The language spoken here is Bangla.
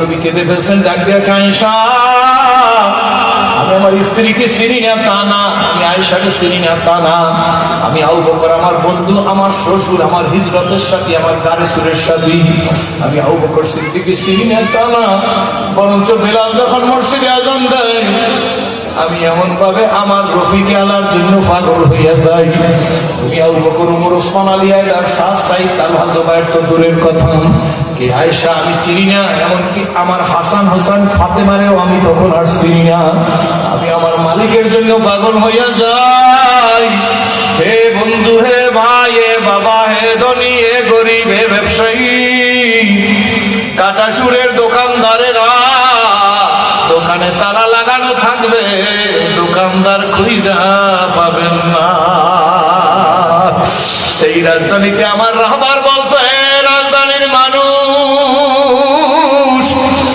নবী কেঁদে ফেলছেন আমি আমার স্ত্রীকে চিনি না, তা না, আমি আয়সাকে চিনি না আমি আউ বকর, আমার বন্ধু, আমার শ্বশুর, আমার হিজরতের সাথে, আমার গাড়িসুরের সাথে। আমি আউ বকর সিদ্দিকে চিনি না, তা না, বরঞ্চ বেলাল যখন মসজিদে আজান দেয়, আমি এমন ভাবে আমার রফিকে আলার জন্য পাগল হইয়া যাই। তুমি আউ বকর, উমর, ওসমান আলী আইলার সাত সাই তালহা জোবাইর তো দূরের কথা। কে আয়সা আমি চিনি না, এমনকি আমার হাসান হোসেন ফাতেমারেও আমি তখন আর চিনি না। আমি আমার মালিকের জন্য পাগল হইয়া যাই। হে বন্ধু, হে ভাই, হে বাবা, হে ধনী, হে গরিব, হে ব্যবসায়ী কাটা সুরের দোকানদারেরা, দোকানে তালা লাগানো থাকবে, দোকানদার খুঁজা পাবেন না। এই রাজধানীতে আমার রাহবার বল